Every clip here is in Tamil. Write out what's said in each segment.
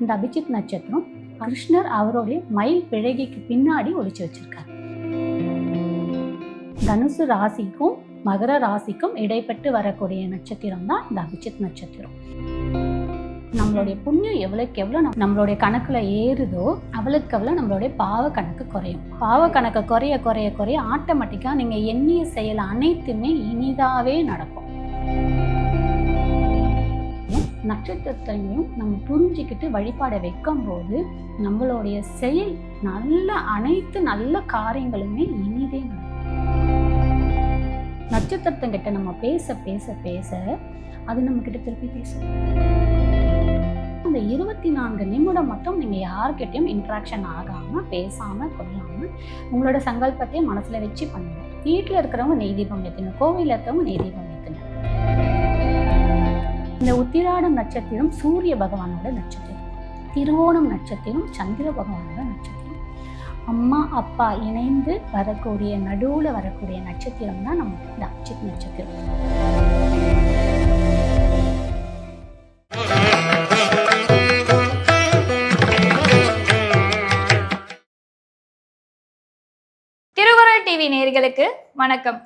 இந்த அபிஜித் நட்சத்திரம் கிருஷ்ணர் அவருடைய மயில் பிழகிக்கு பின்னாடி ஒழிச்சு வச்சிருக்காரு. தனுசு ராசிக்கும் மகர ராசிக்கும் இடைப்பட்டு வரக்கூடிய நட்சத்திரம் தான் இந்த அபிஜித் நட்சத்திரம். நம்மளுடைய புண்ணியம் எவ்வளோக்கு எவ்வளோ நம் நம்மளுடைய கணக்கில் ஏறுதோ அவளுக்கு அவ்வளோ நம்மளுடைய பாவ கணக்கு குறையும். பாவ கணக்கு குறைய குறைய குறைய ஆட்டோமேட்டிக்காக நீங்கள் எண்ணிய செயல் அனைத்துமே இனிதாகவே நடக்கும். நட்சத்திரத்தையும் நம்ம புரிஞ்சுக்கிட்டு வழிபாடை வைக்கும்போது நம்மளுடைய செயல் நல்ல அனைத்து நல்ல காரியங்களுமே இனிதே நட்சத்திரத்தங்கிட்ட நம்ம பேச பேச பேச அது நம்மக்கிட்ட திருப்பி பேசும். அந்த இருபத்தி நான்கு நிமிடம் மட்டும் நீங்கள் யார்கிட்டயும் இன்ட்ராக்ஷன் ஆகாமல் பேசாமல் கொள்ளாமல் உங்களோட சங்கல்பத்தையும் மனசில் வச்சு பண்ணுங்க. வீட்டில் இருக்கிறவங்க நெய் தீபம் ஏற்றினோம் கோவிலில் இருக்கிறவங்க நெய் தீபம் ஏற்றினோம் இந்த உத்திராடம் நட்சத்திரம் சூரிய பகவானோட நட்சத்திரம். திருவோணம் நட்சத்திரம் சந்திர பகவானோட நட்சத்திரம். அம்மா அப்பா இணைந்து வரக்கூடிய நடுவில் வரக்கூடிய நட்சத்திரம் தான் நமக்கு இந்த அச்சித் நட்சத்திரம் டிவி நேர்களுக்கு வணக்கம்.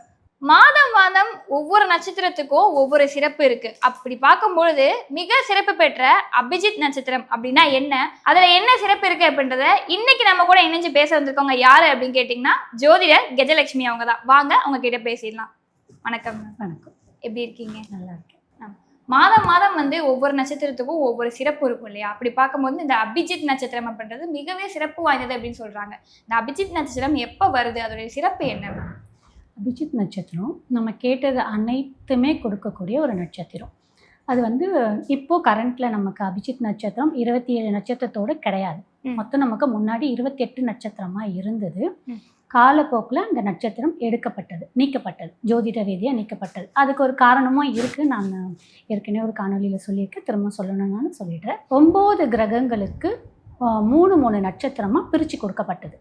மாதம் மாதம் ஒவ்வொரு நட்சத்திரத்துக்கும் ஒவ்வொரு சிறப்பு இருக்கு. அப்படி பார்க்கும்பொழுது மிக சிறப்பு பெற்ற அபிஜித் நட்சத்திரம் அப்படின்னா என்ன? அதுல என்ன சிறப்பு இருக்கு அப்படின்றத இன்னைக்கு நம்ம கூட இணைஞ்சு பேச வந்திருக்கவங்க யாரு அப்படின்னு கேட்டிங்கன்னா ஜோதிடர் கஜலட்சுமி அவங்க தான் வாங்க அவங்க கிட்ட பேசிடலாம். வணக்கம். வணக்கம். எப்படி இருக்கீங்க? நல்லா இருக்கேன். மாதம் மாதம் வந்து ஒவ்வொரு நட்சத்திரத்துக்கும் ஒவ்வொரு சிறப்பு இருக்கும் இல்லையா? அப்படி பார்க்கும்போது இந்த அபிஜித் நட்சத்திரம் அப்படின்றது மிகவே சிறப்பு வாய்ந்தது அப்படின்னு சொல்றாங்க. இந்த அபிஜித் நட்சத்திரம் எப்போ வருது? அதோடைய சிறப்பு என்ன? அபிஜித் நட்சத்திரம் நம்ம கேட்டது அனைத்துமே கொடுக்கக்கூடிய ஒரு நட்சத்திரம். அது வந்து இப்போ கரண்ட்ல நமக்கு அபிஜித் நட்சத்திரம் இருபத்தி ஏழு நட்சத்திரத்தோட கிடையாது. மொத்தம் நமக்கு முன்னாடி இருபத்தி எட்டு நட்சத்திரமா இருந்தது. காலப்போக்கில் அந்த நட்சத்திரம் எடுக்கப்பட்டது நீக்கப்பட்டது ஜோதிட ரீதியாக நீக்கப்பட்டது. அதுக்கு ஒரு காரணமும் இருக்குது நான் ஏற்கனவே ஒரு காணொலியில் சொல்லியிருக்கேன். திரும்ப சொல்லணும்னாலும் சொல்லிடுறேன். ஒம்பது கிரகங்களுக்கு மூணு மூணு நட்சத்திரமாக பிரித்து கொடுக்கப்பட்டது.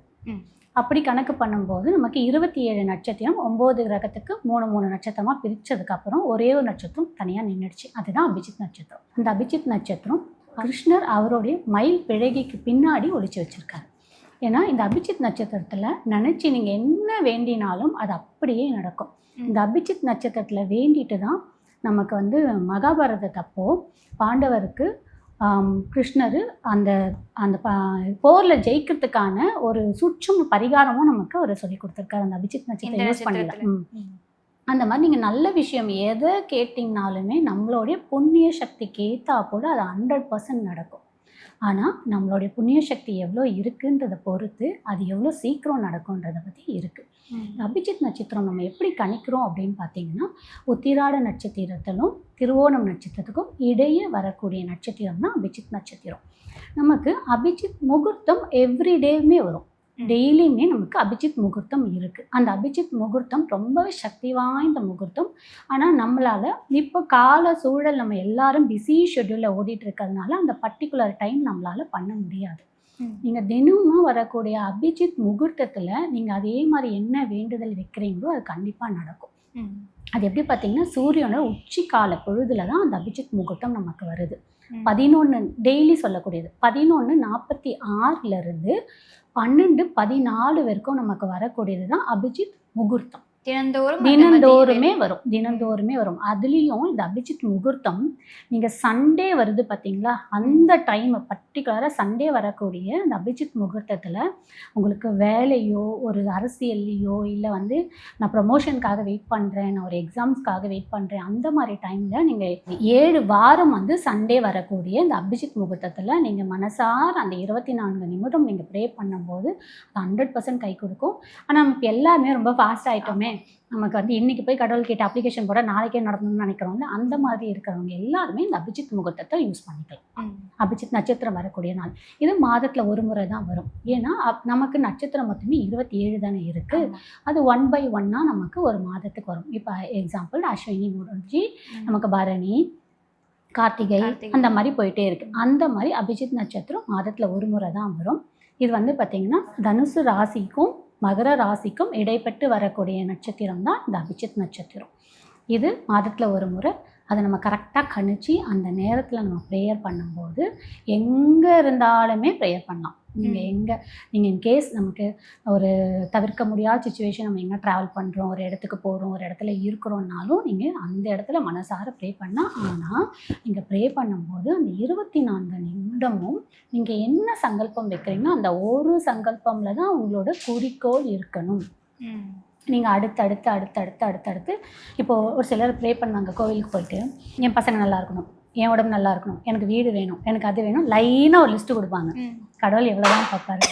அப்படி கணக்கு பண்ணும்போது நமக்கு இருபத்தி ஏழு நட்சத்திரம் ஒம்பது கிரகத்துக்கு மூணு மூணு நட்சத்திரமாக பிரித்ததுக்கப்புறம் ஒரே ஒரு நட்சத்திரம் தனியாக நின்றுடுச்சு அதுதான் அபிஜித் நட்சத்திரம். அந்த அபிஜித் நட்சத்திரம் கிருஷ்ணர் அவருடைய மயில் பிழகிக்கு பின்னாடி ஒழிச்சு வச்சிருக்காரு. ஏன்னா இந்த அபிஜித் நட்சத்திரத்தில் நினச்சி நீங்கள் என்ன வேண்டினாலும் அது அப்படியே நடக்கும். இந்த அபிஜித் நட்சத்திரத்தில் வேண்டிட்டு தான் நமக்கு வந்து மகாபாரதத்தப்போ பாண்டவருக்கு கிருஷ்ணர் அந்த அந்த போரில் ஜெயிக்கிறதுக்கான ஒரு சுற்றும் பரிகாரமும் நமக்கு அவர் சொல்லி கொடுத்துருக்காரு அந்த அபிஜித் நட்சத்திரம் யூஸ் பண்ணல நட்சத்திரத்துல. ம். ம். அந்த மாதிரி நீங்கள் நல்ல விஷயம் எதை கேட்டிங்கனாலுமே நம்மளுடைய புண்ணிய சக்திக்கு ஏற்றா போல அது ஹண்ட்ரட் பர்சன்ட் நடக்கும் ஆனால் நம்மளுடைய புண்ணிய சக்தி எவ்வளோ இருக்குன்றதை பொறுத்து அது எவ்வளோ சீக்கிரம் நடக்குன்றதை பற்றி இருக்குது. அபிஜித் நட்சத்திரம் நம்ம எப்படி கணிக்கிறோம் அப்படின்னு பார்த்தீங்கன்னா உத்திராட நட்சத்திரத்திலும் திருவோணம் நட்சத்திரத்துக்கும் இடையே வரக்கூடிய நட்சத்திரம் தான் அபிஜித் நட்சத்திரம் நமக்கு அபிஜித் முகூர்த்தம் எவ்ரிடேவுமே வரும். டெய்லியுமே நமக்கு அபிஜித் முகூர்த்தம் இருக்குது அந்த அபிஜித் முகூர்த்தம் ரொம்பவே சக்தி வாய்ந்த முகூர்த்தம். ஆனால் நம்மளால் இப்போ கால சூழல் நம்ம எல்லாரும் பிஸி ஷெட்யூலில் ஓடிட்டு இருக்கிறதுனால அந்த பர்டிகுலர் டைம் நம்மளால் பண்ண முடியாது. நீங்கள் தினமும் வரக்கூடிய அபிஜித் முகூர்த்தத்தில் நீங்கள் அதே மாதிரி என்ன வேண்டுதல் வைக்கிறீங்களோ அது கண்டிப்பாக நடக்கும். அது எப்படி பார்த்தீங்கன்னா சூரியனோட உச்சி கால பொழுதுல தான் அந்த அபிஜித் முகூர்த்தம் நமக்கு வருது. பதினொன்று டெய்லி சொல்லக்கூடியது. பதினொன்று நாற்பத்தி ஆறுலேருந்து பன்னெண்டு பதினாலு வரைக்கும் நமக்கு வரக்கூடியது தான் அபிஜித் முகூர்த்தம். தினந்தோறும் வரும். தினந்தோறுமே வரும். அதுலேயும் இந்த அபிஜித் முகூர்த்தம் நீங்கள் சண்டே வருது பார்த்தீங்களா அந்த டைம் பர்டிகுலராக சண்டே வரக்கூடிய அந்த அபிஜித் முகூர்த்தத்தில் உங்களுக்கு வேலையோ ஒரு அரசியல்லையோ இல்லை வந்து நான் ப்ரமோஷனுக்காக வெயிட் பண்ணுறேன் நான் ஒரு எக்ஸாம்ஸ்க்காக வெயிட் பண்ணுறேன் அந்த மாதிரி டைமில் நீங்கள் ஏழு வாரம் வந்து சண்டே வரக்கூடிய இந்த அபிஜித் முகூர்த்தத்தில் நீங்கள் மனசார அந்த இருபத்தி நான்கு நிமிடம் நீங்கள் ப்ரே பண்ணும்போது ஹண்ட்ரட் பர்சன்ட் கை கொடுக்கும். ஆனால் நமக்கு எல்லாருமே ரொம்ப ஃபாஸ்ட் ஆகிட்டோமே நமக்கு வந்து இன்னைக்கு போய் கடவுள் கிட்ட அப்ளிகேஷன் போட நாளைக்கே நடத்தணும்னு நினைக்கிறோம்ல அந்த மாதிரி இருக்கிறவங்க எல்லாருமே இந்த அபிஜித் முகூர்த்தத்தை யூஸ் பண்ணிக்கலாம். அபிஜித் நட்சத்திரம் வரக்கூடிய நாள் இது மாதத்தில் ஒரு முறை தான் வரும் ஏன்னா நமக்கு நட்சத்திரம் மொத்தமே இருபத்தி ஏழு தானே இருக்குது. அது ஒன் பை ஒன்னாக நமக்கு ஒரு மாதத்துக்கு வரும் இப்போ எக்ஸாம்பிள் அஸ்வினி முடிஞ்சு. நமக்கு பரணி கார்த்திகை. அந்த மாதிரி போயிட்டே இருக்கு அந்த மாதிரி அபிஜித் நட்சத்திரம் மாதத்தில் ஒரு முறை தான் வரும் இது வந்து பார்த்திங்கன்னா தனுசு ராசிக்கும் மகர ராசிக்கும் இடைப்பட்டு வரக்கூடிய நட்சத்திரம் தான் இந்த அபிஜித் நட்சத்திரம். இது மாதத்தில் ஒரு முறை. அதை நம்ம கரெக்டாக கணிச்சு அந்த நேரத்தில் நம்ம ப்ரேயர் பண்ணும்போது எங்கே இருந்தாலுமே ப்ரேயர் பண்ணலாம். நீங்கள். எங்கே நீங்கள் இன்கேஸ் நமக்கு ஒரு தவிர்க்க முடியாத சுச்சுவேஷன் நம்ம எங்கே ட்ராவல் பண்ணுறோம் ஒரு இடத்துக்கு போகிறோம் ஒரு இடத்துல இருக்கிறோன்னாலும் நீங்கள் அந்த இடத்துல மனசார ப்ரே பண்ணால் ஆனால் நீங்கள் ப்ரே பண்ணும்போது அந்த இருபத்தி நான்கு நிமிடமும் நீங்கள் என்ன சங்கல்பம் வைக்கிறீங்களோ அந்த ஒரு சங்கல்பமில் தான் உங்களோட குறிக்கோள் இருக்கணும். நீங்கள் அடுத்தடுத்து அடுத்தடுத்து அடுத்தடுத்து இப்போது ஒரு சிலர் ப்ரே பண்ணுவாங்க கோவிலுக்கு போயிட்டு என் பசங்க நல்லா இருக்கணும் என் உடம்பு நல்லா இருக்கணும். எனக்கு வீடு வேணும். எனக்கு அது வேணும். லைனாக ஒரு லிஸ்ட்டு கொடுப்பாங்க. கடவுள் எவ்வளோ தான் பார்ப்பாரு.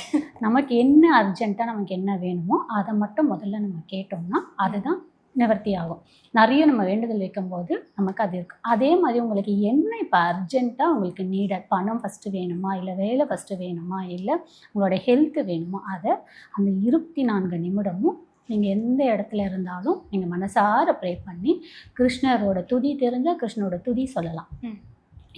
நமக்கு என்ன அர்ஜென்ட்டாக நமக்கு என்ன வேணுமோ அதை மட்டும் முதல்ல நம்ம கேட்டோம்னா அதுதான் நிவர்த்தி ஆகும். நிறைய நம்ம வேண்டுதல் வைக்கும்போது நமக்கு அது இருக்கும். அதே மாதிரி உங்களுக்கு என்ன இப்போ அர்ஜென்ட்டாக உங்களுக்கு நீடட் பணம் ஃபஸ்ட்டு வேணுமா இல்லை வேலை ஃபஸ்ட்டு வேணுமா இல்லை உங்களோட ஹெல்த் வேணுமா அதை அந்த இருபத்தி நான்கு நிமிடமும் நீங்கள் எந்த இடத்துல இருந்தாலும் நீங்கள் மனசார ப்ரே பண்ணி கிருஷ்ணரோட துதி தெரிஞ்சால் கிருஷ்ணரோட துதி சொல்லலாம்.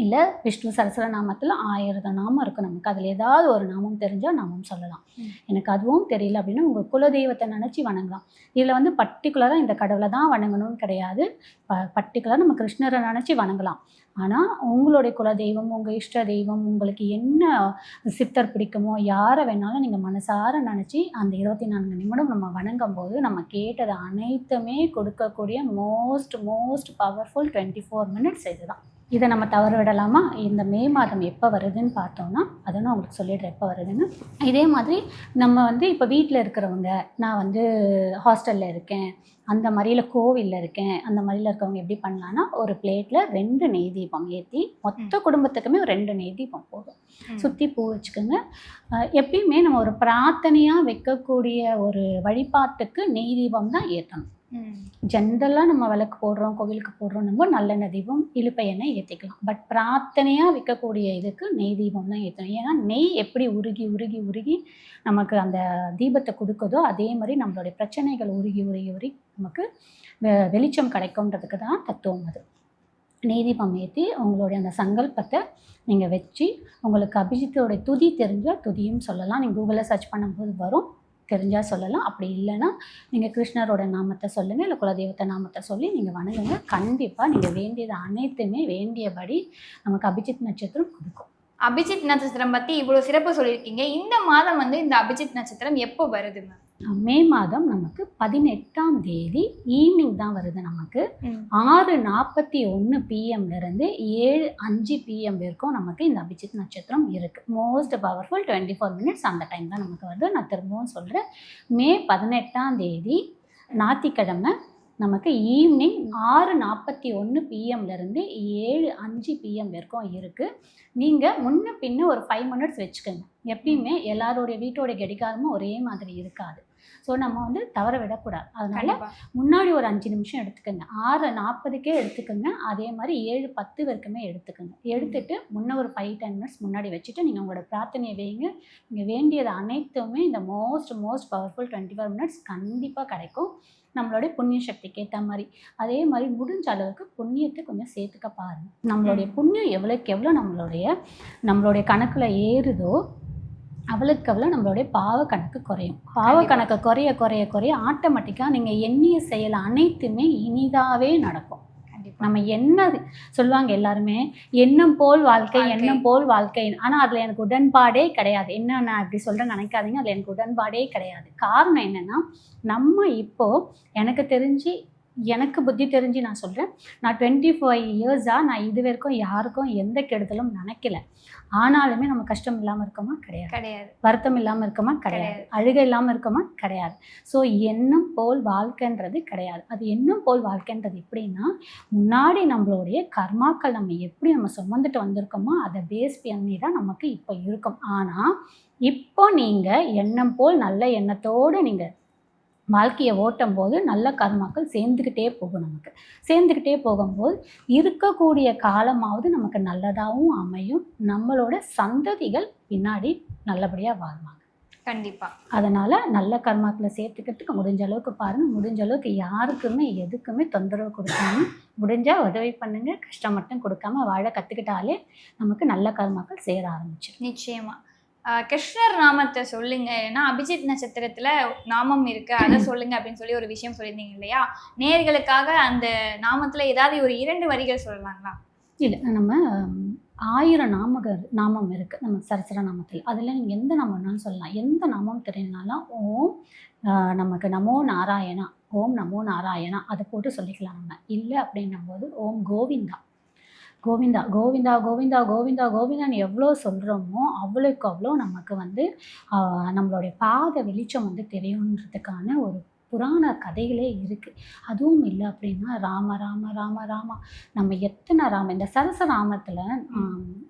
இல்லை விஷ்ணு சரஸ்வர நாமத்தில் ஆயிரம் நாமம் இருக்கும் நமக்கு. அதில் ஏதாவது ஒரு நாமம் தெரிஞ்சால் நாமம் சொல்லலாம். எனக்கு அதுவும் தெரியல அப்படின்னா உங்கள் குலதெய்வத்தை நினச்சி வணங்கலாம். இதில் வந்து பர்டிகுலராக இந்த கடவுளை தான் வணங்கணும்னு கிடையாது. ப பர்டிகுலராக நம்ம கிருஷ்ணரை நினச்சி வணங்கலாம். ஆனால் உங்களுடைய குலதெய்வம் உங்கள் இஷ்ட தெய்வம் உங்களுக்கு என்ன சித்தர் பிடிக்குமோ யாரை வேணாலும் நீங்கள் மனசார நினச்சி அந்த இருபத்தி நான்கு நிமிடம் நம்ம வணங்கும் போது நம்ம கேட்டது அனைத்துமே கொடுக்கக்கூடிய most most powerful twenty four minutes இதுதான். இதை நம்ம தவற விடலாமா? இந்த மே மாதம் எப்போ வருதுன்னு பார்த்தோம்னா அதை நான் உங்களுக்கு சொல்லிடுறேன் எப்போ வருதுன்னு. இதே மாதிரி நம்ம வந்து இப்போ வீட்டில் இருக்கிறவங்க நான் வந்து ஹாஸ்டலில் இருக்கேன் அந்த மாதிரியில் கோவிலில் இருக்கேன் அந்த மாதிரியில் இருக்கவங்க எப்படி பண்ணலான்னா ஒரு பிளேட்டில் ரெண்டு நெய் தீபம் ஏற்றி மொத்த குடும்பத்துக்குமே ஒரு ரெண்டு நெய் தீபம் போதும். சுற்றி பூ வச்சுக்கோங்க. எப்பயுமே நம்ம ஒரு பிரார்த்தனையாக வைக்கக்கூடிய ஒரு வழிபாட்டுக்கு நெய் தீபம் தான் ஏற்றணும். ஜென்ரலாக நம்ம விளக்கு போடுறோம் கோவிலுக்கு போடுறோம் நம்ம நல்லெண்ணெய் தீபம் இழுப்பை எண்ணெய் ஏற்றிக்கலாம் பட் பிரார்த்தனையாக விற்கக்கூடிய இதுக்கு நெய் தீபம் தான் ஏற்றணும் ஏன்னா நெய் எப்படி உருகி உருகி உருகி நமக்கு அந்த தீபத்தை கொடுக்குதோ அதே மாதிரி நம்மளுடைய பிரச்சனைகள் உருகி உருகி உருகி நமக்கு வெ- வெளிச்சம் கிடைக்கும்ன்றதுக்கு தான் தத்துவம் அது. நெய் தீபம் ஏற்றி உங்களுடைய அந்த சங்கல்பத்தை நீங்கள் வச்சு உங்களுக்கு அபிஜித்தோட துதி தெரிஞ்சால் துதியும் சொல்லலாம். நீங்கள் கூகுளில் சர்ச் பண்ணும்போது வரும். தெரிஞ்சால் சொல்லலாம். அப்படி இல்லைன்னா நீங்கள் கிருஷ்ணரோட நாமத்தை சொல்லுங்கள் இல்லை குலதெய்வத்தை நாமத்தை சொல்லி நீங்கள் வணங்குங்க. கண்டிப்பாக நீங்கள் வேண்டியது அனைத்துமே வேண்டியபடி நமக்கு அபிஜித் நட்சத்திரம் கொடுக்கும். அபிஜித் நட்சத்திரம் பற்றி இவ்வளோ சிறப்பு சொல்லியிருக்கீங்க. இந்த மாதம் வந்து இந்த அபிஜித் நட்சத்திரம் எப்போ வருது மேம்? மே மாதம் நமக்கு பதினெட்டாம் தேதி ஈவினிங் தான் வருது நமக்கு. ஆறு நாற்பத்தி ஒன்று பிஎம்லேருந்து ஏழு அஞ்சு பிஎம் வரைக்கும் நமக்கு இந்த அபிஜித் நட்சத்திரம் இருக்குது most powerful twenty four minutes அந்த டைம் தான் நமக்கு வருது. நான் திரும்பவும் சொல்கிறேன் மே பதினெட்டாம் தேதி ஞாயிற்றுக்கிழமை நமக்கு ஈவினிங் ஆறு நாற்பத்தி ஒன்று பிஎம்லேருந்து ஏழு அஞ்சு பிஎம் வரைக்கும் இருக்குது நீங்கள் முன்ன பின்ன ஒரு ஃபைவ் மினிட்ஸ் வச்சுக்கோங்க. எப்பயுமே எல்லாருடைய வீட்டோடைய கடிகாரமும் ஒரே மாதிரி இருக்காது. ஸோ நம்ம வந்து தவற விடக்கூடாது. அதனால முன்னாடி ஒரு அஞ்சு நிமிஷம் எடுத்துக்கோங்க. ஆறு நாற்பதுக்கே எடுத்துக்கோங்க. அதே மாதிரி ஏழு பத்து வரைக்குமே எடுத்துக்கோங்க. எடுத்துட்டு முன்ன ஒரு ஃபைவ் டென் மினிட்ஸ் முன்னாடி வச்சுட்டு நீங்கள் உங்களோட பிரார்த்தனையை வைங்க. நீங்கள் வேண்டியது அனைத்துமே இந்த most most powerful twenty four minutes கண்டிப்பாக கிடைக்கும். நம்மளுடைய புண்ணிய சக்திக்கு ஏற்ற மாதிரி. அதே மாதிரி முடிஞ்ச அளவுக்கு புண்ணியத்தை கொஞ்சம் சேர்த்துக்க பாருங்க. நம்மளுடைய புண்ணியம் எவ்வளோக்கு எவ்வளோ நம்மளுடைய நம்மளுடைய கணக்கில் ஏறுதோ அவளுக்கு அவ்வளோ நம்மளுடைய பாவ கணக்கு குறையும். பாவ. கணக்கு குறைய குறைய குறைய ஆட்டோமேட்டிக்காக நீங்கள் எண்ணிய செயல் அனைத்துமே இனிதாவே நடக்கும். நம்ம என்ன சொல்லுவாங்க எல்லாருமே? எண்ணம் போல் வாழ்க்கை. எண்ணம் போல் வாழ்க்கை. ஆனால் அதில் எனக்கு உடன்பாடே கிடையாது. என்ன நான் இப்படி சொல்கிறேன் நினைக்காதீங்க. அதில் எனக்கு உடன்பாடே கிடையாது. காரணம் என்னென்னா நம்ம இப்போ எனக்கு தெரிஞ்சு எனக்கு புத்தி தெரிஞ்சு நான் சொல்கிறேன் நான் டுவெண்ட்டி ஃபைவ் இயர்ஸாக நான் இது வரைக்கும் யாருக்கும் எந்த கெடுதலும் நினைக்கல. ஆனாலுமே நம்ம கஷ்டம் இல்லாமல் இருக்கோமா? கிடையாது. கிடையாது. வருத்தம் இல்லாமல் இருக்கோமா? கிடையாது. அழுகை இல்லாமல் இருக்கோமா? கிடையாது. ஸோ எண்ணம் போல் வாழ்க்கைன்றது கிடையாது. அது எண்ணம் போல் வாழ்க்கைன்றது எப்படின்னா முன்னாடி நம்மளுடைய கர்மாக்கள் நம்ம எப்படி நம்ம சுமந்துட்டு வந்திருக்கோமோ அதை பேஸ் பண்ணி தான் நமக்கு இப்போ இருக்கும். ஆனால் இப்போ நீங்கள் எண்ணம் போல் நல்ல எண்ணத்தோடு நீங்கள் வாழ்க்கையை ஓட்டும் போது நல்ல கர்மாக்கள் சேர்ந்துக்கிட்டே போகும் நமக்கு. சேர்ந்துக்கிட்டே போகும்போது இருக்கக்கூடிய காலமாவது நமக்கு நல்லதாகவும் அமையும். நம்மளோட சந்ததிகள் பின்னாடி நல்லபடியாக வாழ்வாங்க. கண்டிப்பா. அதனால் நல்ல கர்மாக்களை சேர்த்துக்கிறதுக்கு முடிஞ்ச அளவுக்கு பாருங்கள் முடிஞ்ச அளவுக்கு யாருக்குமே எதுக்குமே தொந்தரவு கொடுக்காம முடிஞ்சால் உதவி பண்ணுங்க. கஷ்டம் மட்டும் கொடுக்காம வாழ கற்றுக்கிட்டாலே நமக்கு நல்ல கர்மாக்கள் சேர ஆரம்பிச்சிடும் நிச்சயமா. ஆஹ் கிருஷ்ணர் நாமத்தை சொல்லுங்க. ஏன்னா அபிஜித் நட்சத்திரத்துல நாமம் இருக்கு. அதை சொல்லுங்க அப்படின்னு சொல்லி ஒரு விஷயம் சொல்லியிருந்தீங்க இல்லையா? நேர்களுக்காக அந்த நாமத்துல ஏதாவது ஒரு இரண்டு வரிகள் சொல்லலாங்களா? இல்லை நம்ம ஆயிரம் நாமக நாமம் இருக்குது நம்ம சரசர நாமத்தில். அதில் நீங்கள் எந்த நாமம்னாலும் சொல்லலாம். எந்த நாமம் தெரியலனாலும் ஓம் நமக்கு நமோ நாராயணா ஓம் நமோ நாராயணா அதை போட்டு சொல்லிக்கலாம் நம்ம. இல்லை அப்படின்னும் போது ஓம் கோவிந்தா. கோவிந்தா கோவிந்தா கோவிந்தா கோவிந்தா கோவிந்தான்னு எவ்வளோ சொல்கிறோமோ அவ்வளோக்கு அவ்வளோ நமக்கு வந்து நம்மளுடைய பாத வெளிச்சம் வந்து தெரியுன்றதுக்கான ஒரு புராண கதைகளே இருக்குது அதுவும் இல்லை அப்படின்னா ராம ராம ராம ராமா. நம்ம எத்தனை ராம இந்த சரசராமத்தில்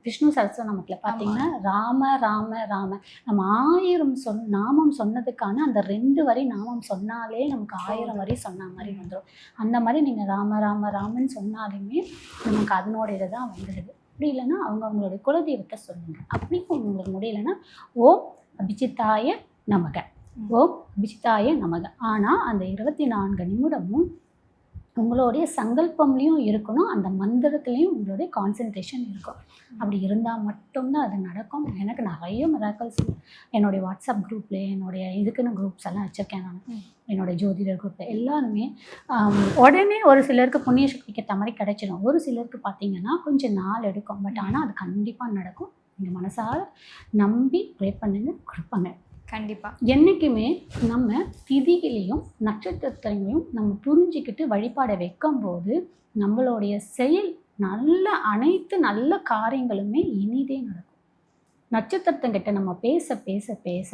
விஷ்ணு சரசநாமத்தில் பார்த்தீங்கன்னா ராம ராம ராம. நம்ம ஆயிரம் சொல் நாமம் சொன்னதுக்கான அந்த ரெண்டு வரி நாமம் சொன்னாலே நமக்கு ஆயிரம் வரி சொன்ன மாதிரி வந்துடும் அந்த மாதிரி நீங்கள் ராம ராம ராமன் சொன்னாலுமே நமக்கு அதனோட இதை தான் வந்துடுது. அப்படி இல்லைன்னா அவங்க அவங்களுடைய குலதெய்வத்தை சொல்லுங்க. அப்படி உங்களுக்கு முடியலன்னா ஓம் அபிஜித்தாய நமக. ஓம் அபிஜித்தாய நமக. ஆனால் அந்த இருபத்தி நான்கு நிமிடமும் உங்களுடைய சங்கல்பம்லேயும் இருக்கணும் அந்த மந்திரத்துலேயும் உங்களுடைய கான்சென்ட்ரேஷன் இருக்கும். அப்படி இருந்தால் மட்டும்தான் அது நடக்கும். எனக்கு நிறைய மிராக்கல்ஸ் என்னுடைய வாட்ஸ்அப் குரூப்பில் என்னுடைய இதுக்குன்னு குரூப்ஸ் எல்லாம் வச்சுருக்கேன் நான். என்னுடைய ஜோதிடர் குரூப்பில் எல்லாருமே உடனே ஒரு சிலருக்கு புண்ணிய சக்திக்கு மாதிரி கிடைச்சிடும். ஒரு சிலருக்கு பார்த்தீங்கன்னா கொஞ்சம் நாள் எடுக்கும். பட் ஆனால் அது கண்டிப்பாக நடக்கும். நீங்கள் மனசார நம்பி ப்ரே பண்ணுங்க கொடுப்பாங்க. கண்டிப்பா. என்றைக்குமே நம்ம திதிகளையும் நட்சத்திரத்தையும் நம்ம புரிஞ்சுக்கிட்டு வழிபாடை வைக்கும்போது நம்மளுடைய செயல் நல்ல அனைத்து நல்ல காரியங்களுமே இனிதே நடக்கும். நட்சத்திரத்துங்கிட்ட நம்ம பேச பேச பேச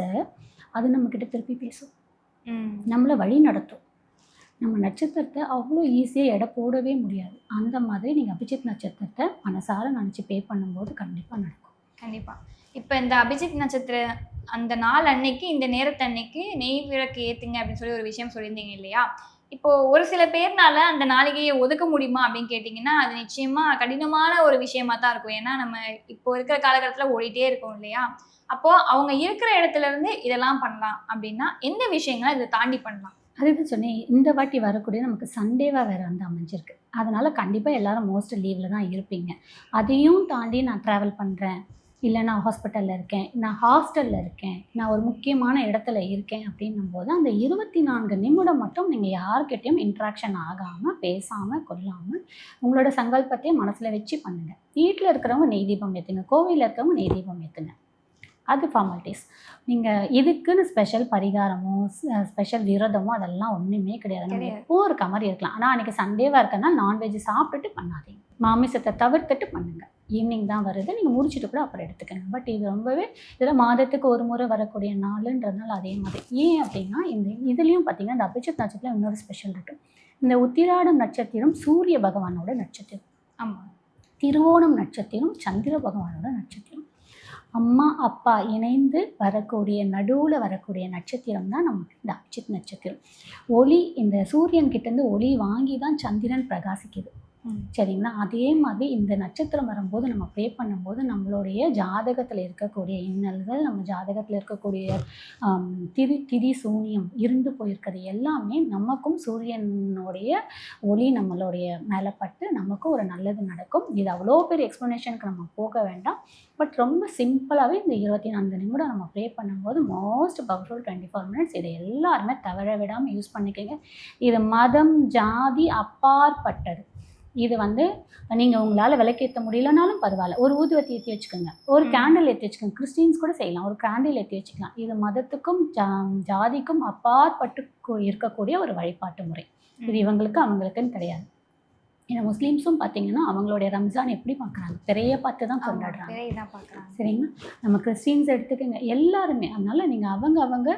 அது நம்மக்கிட்ட திருப்பி பேசும். நம்மளை வழி நடத்தும். நம்ம நட்சத்திரத்தை அவ்வளோ ஈஸியாக எடை போடவே முடியாது. அந்த மாதிரி நீங்கள் அபிஜித் நட்சத்திரத்தை மனசார நினச்சி பே பண்ணும்போது கண்டிப்பாக நடக்கும். கண்டிப்பா. இப்போ இந்த அபிஜித் நட்சத்திர அந்த நாள் அன்னைக்கு இந்த நேரத்து அன்னைக்கு நெய் விளக்கு ஏத்துங்க அப்படின்னு சொல்லி ஒரு விஷயம் சொல்லியிருந்தீங்க இல்லையா? இப்போ ஒரு சில பேர்னால அந்த நாளிகையை ஒதுக்க முடியுமா அப்படின்னு கேட்டிங்கன்னா அது நிச்சயமா கடினமான ஒரு விஷயமா தான் இருக்கும். ஏன்னா நம்ம இப்போ இருக்கிற காலகட்டத்தில் ஓடிட்டே இருக்கோம் இல்லையா? அப்போ அவங்க இருக்கிற இடத்துல இருந்து இதெல்லாம் பண்ணலாம் அப்படின்னா எந்த விஷயங்களை இதை தாண்டி பண்ணலாம்? அதுதான் சொன்னேன். இந்த வாட்டி வரக்கூடிய நமக்கு சண்டேவாக வேறு வந்து அமைஞ்சிருக்கு. அதனால் கண்டிப்பாக எல்லாரும் மோஸ்ட் லீவில் தான் இருப்பீங்க. அதையும் தாண்டி நான் ட்ராவல் பண்ணுறேன் இல்லை நான் ஹாஸ்பிட்டலில் இருக்கேன் நான் ஹாஸ்டலில் இருக்கேன் நான் ஒரு முக்கியமான இடத்துல இருக்கேன் அப்படின்னும் போது அந்த இருபத்தி நான்கு நிமிடம் மட்டும் நீங்கள் யார்கிட்டயும் இன்ட்ராக்ஷன் ஆகாமல் பேசாமல் கொல்லாமல் உங்களோட சங்கல்பத்தையும் மனசில் வச்சு பண்ணுங்கள் வீட்டில் இருக்கிறவங்க நெய் தீபம் ஏற்றுங்க கோவிலில் இருக்கிறவங்க நெய் தீபம் ஏற்றுங்க அது ஃபார்மாலிட்டிஸ் நீங்கள் இதுக்குன்னு ஸ்பெஷல் பரிகாரமோ ஸ்பெஷல் விரதமோ அதெல்லாம் ஒன்றுமே கிடையாது. நம்ம. எப்போ இருக்க மாதிரி இருக்கலாம். ஆனால் அன்றைக்கி சண்டேவாக இருக்கனா நான்வெஜ் சாப்பிட்டுட்டு பண்ணாதீங்க. மாமிசத்தை தவிர்த்துட்டு பண்ணுங்க. ஈவினிங் தான் வருது. நீங்கள் முடிச்சுட்டு கூட அப்புறம் எடுத்துக்கங்க. பட் இது ரொம்பவே இதில் மாதத்துக்கு ஒரு முறை வரக்கூடிய நாளுன்றதுனால அதே மாதிரி. ஏன் அப்படின்னா இந்த இதுலேயும் பார்த்தீங்கன்னா இந்த அபிஜித் நட்சத்திரம் இன்னொரு ஸ்பெஷல் இருக்குது இந்த உத்திராடம் நட்சத்திரம் சூரிய பகவானோட நட்சத்திரம். ஆமா. திருவோணம் நட்சத்திரம் சந்திர பகவானோட நட்சத்திரம். அம்மா அப்பா இணைந்து வரக்கூடிய நடுவில் வரக்கூடிய நட்சத்திரம் தான் நமக்கு இந்த அபிஜித் நட்சத்திரம். ஒளி இந்த சூரியன் கிட்டேருந்து ஒளி வாங்கி தான் சந்திரன் பிரகாசிக்குது. சரிங்களா? அதே மாதிரி இந்த நட்சத்திரம் வரும்போது நம்ம ப்ரே பண்ணும்போது நம்மளுடைய ஜாதகத்தில் இருக்கக்கூடிய இன்னல்கள் நம்ம ஜாதகத்தில் இருக்கக்கூடிய திரி திரி சூனியம் இருந்து போயிருக்கிறது எல்லாமே நமக்கும் சூரியனுடைய ஒளி நம்மளுடைய மேலே பட்டு நமக்கும் ஒரு நல்லது நடக்கும். இது அவ்வளோ பெரிய எக்ஸ்ப்ளனேஷனுக்கு நம்ம போக வேண்டாம். பட் ரொம்ப சிம்பிளாகவே இந்த இருபத்தி நான்கு நிமிடம் நம்ம ப்ரே பண்ணும்போது most powerful twenty four minutes இதை எல்லாருமே தவற விடாமல் யூஸ் பண்ணிக்கோங்க. இது மதம் ஜாதி அப்பாற்பட்டது. இது வந்து நீங்கள் உங்களால் விளக்கேற்ற முடியலனாலும் பரவாயில்ல. ஒரு ஊதுவத்தி ஏற்றி வச்சுக்கோங்க. ஒரு. கேண்டில் ஏற்றி வச்சுக்கோங்க. கிறிஸ்டின்ஸ் கூட செய்யலாம். ஒரு கேண்டில் ஏற்றி வச்சுக்கலாம். இது மதத்துக்கும் ஜா ஜாதிக்கும் அப்பாற்பட்டு இருக்கக்கூடிய ஒரு வழிபாட்டு முறை. இது இவங்களுக்கு அவங்களுக்குன்னு கிடையாது. ஏன்னா முஸ்லீம்ஸும் பார்த்தீங்கன்னா அவங்களுடைய ரம்ஜான் எப்படி பார்க்குறாங்க பிறைய பார்த்து தான் கொண்டாடுறாங்க. சரிங்களா? நம்ம கிறிஸ்டின்ஸ் எடுத்துக்கோங்க. எல்லாருமே. அதனால நீங்கள் அவங்க அவங்க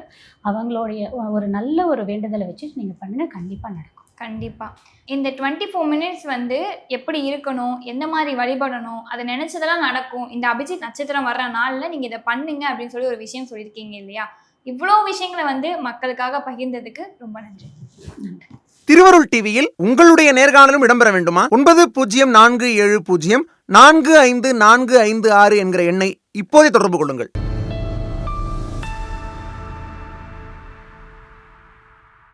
அவங்களுடைய ஒரு நல்ல ஒரு வேண்டுதலை வச்சு நீங்கள் பண்ணுங்க. கண்டிப்பாக நடக்கும். கண்டிப்பாக இந்த டுவெண்ட்டி ஃபோர் மினிட்ஸ் வந்து எப்படி இருக்கணும் எந்த மாதிரி வழிபடணும் அதை நினச்சதெல்லாம் நடக்கும். இந்த அபிஜித் நட்சத்திரம் வர்ற நாளில் நீங்கள் இதை பண்ணுங்க அப்படின்னு சொல்லி ஒரு விஷயம் சொல்லியிருக்கீங்க இல்லையா? இவ்வளோ விஷயங்களை வந்து மக்களுக்காக பகிர்ந்ததுக்கு ரொம்ப நன்றி. திருவருள் டிவியில் உங்களுடைய நேர்காணலும் இடம்பெற வேண்டுமா? ஒன்பது பூஜ்ஜியம் நான்கு ஏழு பூஜ்ஜியம் நான்கு ஐந்து நான்கு ஐந்து ஆறு என்கிற எண்ணை இப்போதே தொடர்பு கொள்ளுங்கள்.